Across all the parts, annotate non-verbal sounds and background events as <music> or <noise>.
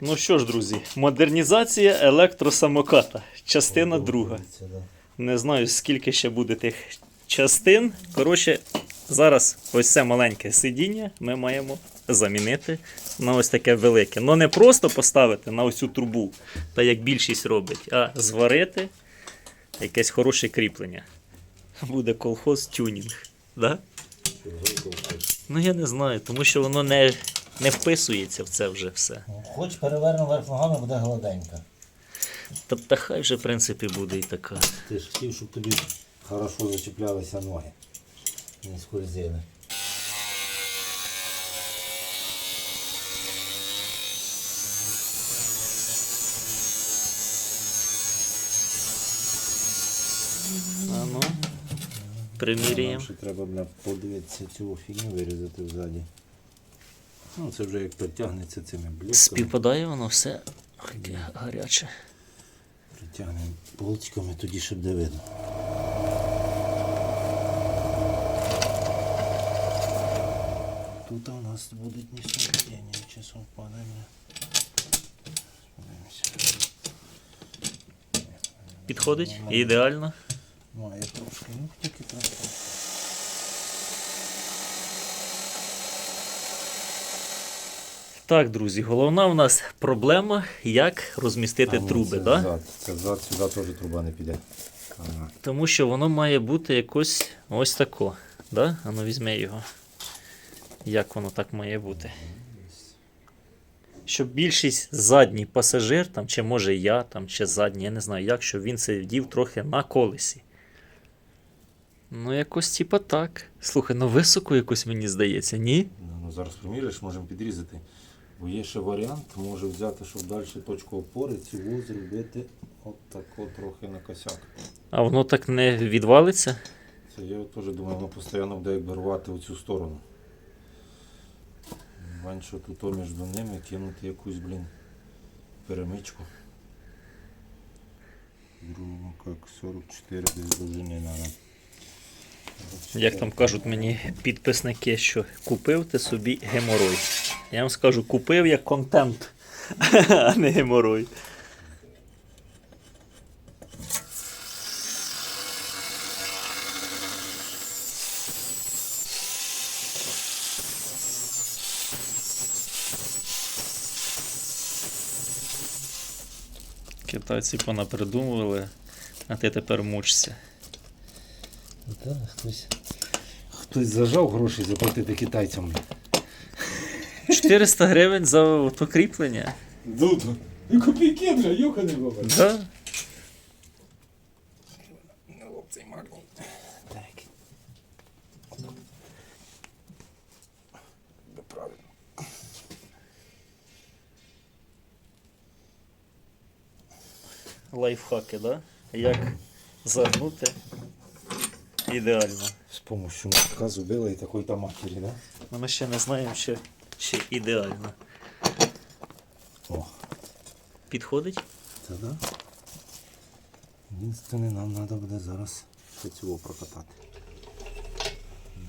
Ну що ж, друзі, модернізація електросамоката. Частина друга. Не знаю, скільки ще буде тих частин. Коротше, зараз ось це маленьке сидіння ми маємо замінити на ось таке велике. Ну не просто поставити на ось цю трубу, та як більшість робить, а зварити якесь хороше кріплення. Буде колхоз тюнінг. Да? Ну я не знаю, тому що воно не, не вписується в це вже все. Хоч перевернемо вверх ногами, буде гладенька. Тобто хай вже в принципі буде і така. Ти ж хотів, щоб тобі хорошо зачіплялися ноги. Не скользили. А ну, приміряємо. Нам ще треба бля, подивитися цю фігню вирізати взаді. Ну, це вже як притягнеться цими блоками. Співпадає воно все таке гаряче. Притягнемо болтиками, тоді ще буде видно. Тут у нас буде несовпадение, чи совпадання. Підходить? Ідеально. Має трошки, ну тільки трошки. Так, друзі, головна у нас проблема, як розмістити А, труби. це Да? зад. Сюди теж труба не піде. Ага. Тому що воно має бути якось ось тако. Да? А ну візьми його. Як воно так має бути? Щоб більшість задній пасажир, там, чи може я, там, чи задній, я не знаю як, щоб він сидів трохи на колесі. Ну, якось типа так. Слухай, ну високо якось мені здається, ні? Ну, ну, зараз приміряєш, можемо підрізати. Бо є ще варіант, може взяти, щоб далі точку опори цю зробити от тако трохи на косяк. А воно так не відвалиться. Це я теж думаю, воно постійно буде якби рвати в цю сторону. Менше тут між ними кинути якусь, блін, перемичку. Грубо як 44 десь довжини треба. Як там кажуть мені підписники, що купив ти собі геморой. Я вам скажу, купив як контент, <laughs> а не геморой. Китайці понапридумували, а ти тепер мучишся. Так, хтось. Хтось зажав гроші заплатити китайцям. 400 гривень за то кріплення. Тут. І копійки вже, юханий баба. Да? Так. Лайфхаки, да? Як загнути ідеально. З помощью мотка зубила і такої там матері, да? Ну, Ми ще не знаємо, чи, чи ідеально. О, Підходить? це да. Єдине, нам треба буде зараз ще цього прокатати.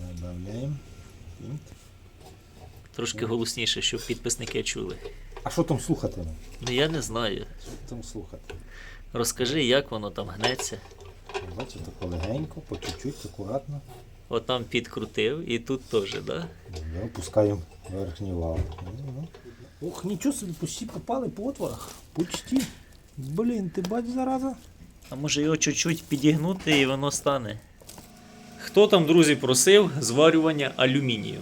Добавляємо. Трошки голосніше, щоб підписники чули. А що там слухати? Ну я не знаю. Що там слухати? Розкажи, як воно там гнеться. Бачите, тако легенько, по чуть-чуть, акуратно. От там підкрутив і тут теж, да? Да, опускаємо верхній вал. Ох, нічого собі, почти попали по отворах. Почти. Блін, ти бач зараза. А може його чуть-чуть підігнути і воно стане. Хто там, друзі, просив зварювання алюмінію?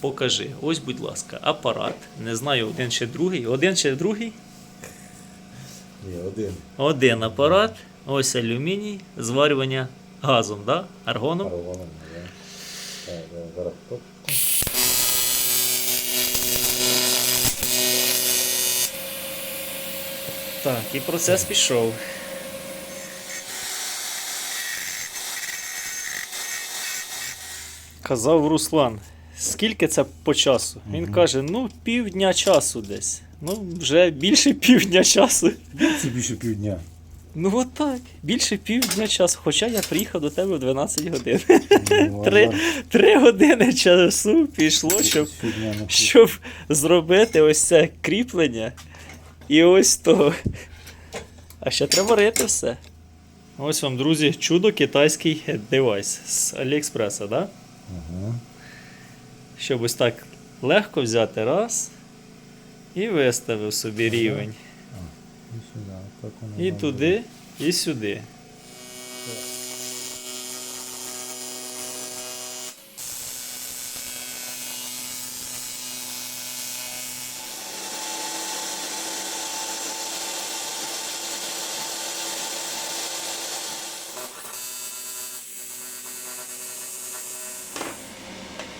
Покажи. Ось, будь ласка, апарат. Не знаю, один чи другий. Один чи другий? Ні, один. Один апарат, ось алюміній, зварювання газом, да? аргоном. Паровоном, да. Так, зараз топ. Так, і процес пішов. Казав Руслан, скільки це по часу? Він каже, ну півдня часу десь. Ну, вже більше півдня часу. Це більше півдня. Ну от так, більше півдня часу. Хоча я приїхав до тебе в 12 годин. Три, три години часу пішло, щоб щоб зробити ось це кріплення І ось то. А ще треба рити все. Ось вам, друзі, чудо китайський девайс з Аліекспреса, да? Ага. Щоб ось так легко взяти раз і виставив собі рівень. І сюди, так І туди, і сюди.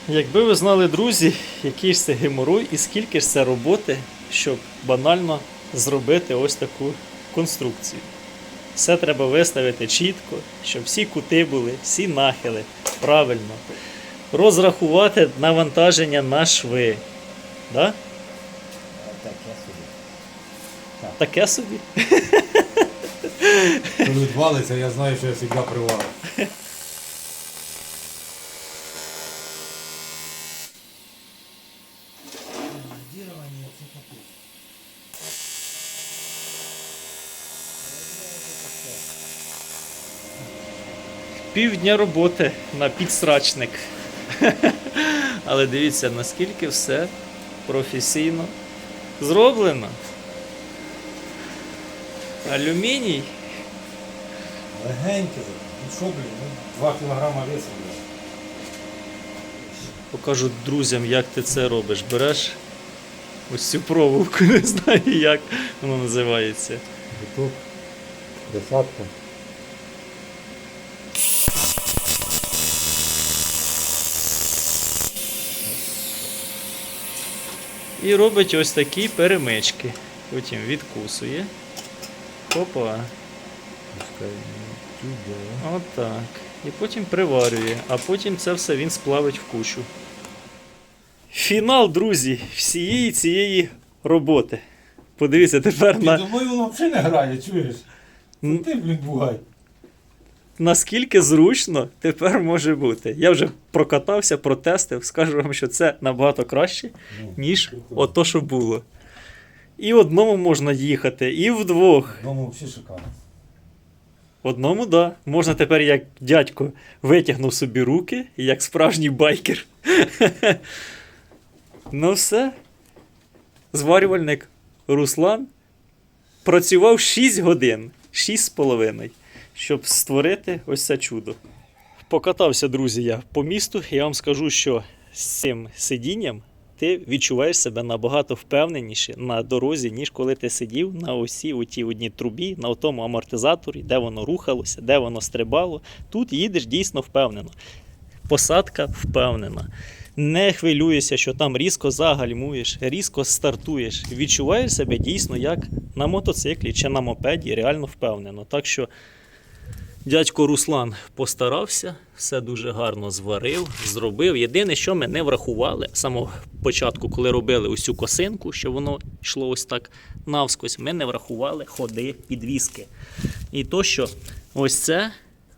Якби ви знали, друзі, який ж це геморой і скільки ж це роботи, щоб банально зробити ось таку конструкцію. Все треба виставити чітко, щоб всі кути були, всі нахили правильно. Розрахувати навантаження на шви. Да? Так, я собі. Таке собі. <laughs> Коли відвалиться, я знаю, що я завжди привалив. Півдня роботи на підсрачник. <laughs> Але дивіться, наскільки все професійно зроблено. Алюміній. Легеньке. Ну що, блін, ну 2 кілограма весу. Покажу друзям, як ти це робиш. Береш ось цю проволоку, <laughs> не знаю, як воно називається. Буток. Десятка. І робить ось такі перемички. Потім відкусує. Опа. Отак. І потім приварює, а потім це все він сплавить в кучу. Фінал, друзі, всієї цієї роботи. Подивіться тепер на думаю, воно взагалі не грає, чуєш? Це ти, блін, бугай. Наскільки зручно тепер може бути. Я вже прокатався, протестив, скажу вам, що це набагато краще, Ну, ніж ото, що було. І одному можна їхати, і вдвох. Дому взагалі шикарно. Одному, да. Можна тепер, як дядько, витягнув собі руки, як справжній байкер. <laughs> ну все. Зварювальник Руслан працював 6 годин, 6 з половиною, щоб створити ось це чудо. Покатався, друзі, я по місту, я вам скажу, що з цим сидінням ти відчуваєш себе набагато впевненіше на дорозі, ніж коли ти сидів на осі у тій одній трубі, на тому амортизаторі, де воно рухалося, де воно стрибало. Тут їдеш дійсно впевнено. Посадка впевнена. Не хвилюєшся, що там різко загальмуєш, різко стартуєш. Відчуваєш себе дійсно як на мотоциклі чи на мопеді, реально впевнено. Так що Дядько Руслан постарався, все дуже гарно зварив, зробив. Єдине, що ми не врахували з самого початку, коли робили цю косинку, що воно йшло ось так навскось, ми не врахували ходи підвіски. І то, що ось це,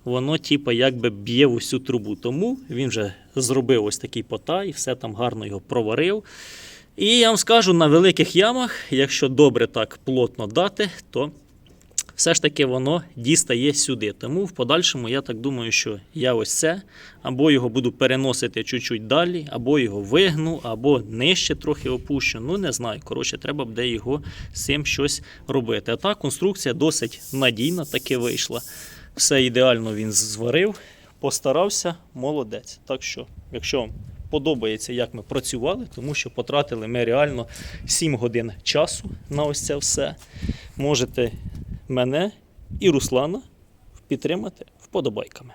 воно типу, якби б'є в усю трубу. Тому він вже зробив ось такий потай, все там гарно його проварив. І я вам скажу, на великих ямах, якщо добре так плотно дати, то все ж таки воно дістає сюди. Тому в подальшому я так думаю, що я ось це або його буду переносити чуть-чуть далі, або його вигну, або нижче трохи опущу. Ну не знаю. Коротше, треба буде його з цим щось робити. А так, конструкція досить надійна, таки вийшла. Все ідеально він зварив, постарався, молодець. Так що, якщо вам подобається, як ми працювали, тому що потратили ми реально 7 годин часу на ось це все. Можете мене і Руслана підтримати вподобайками.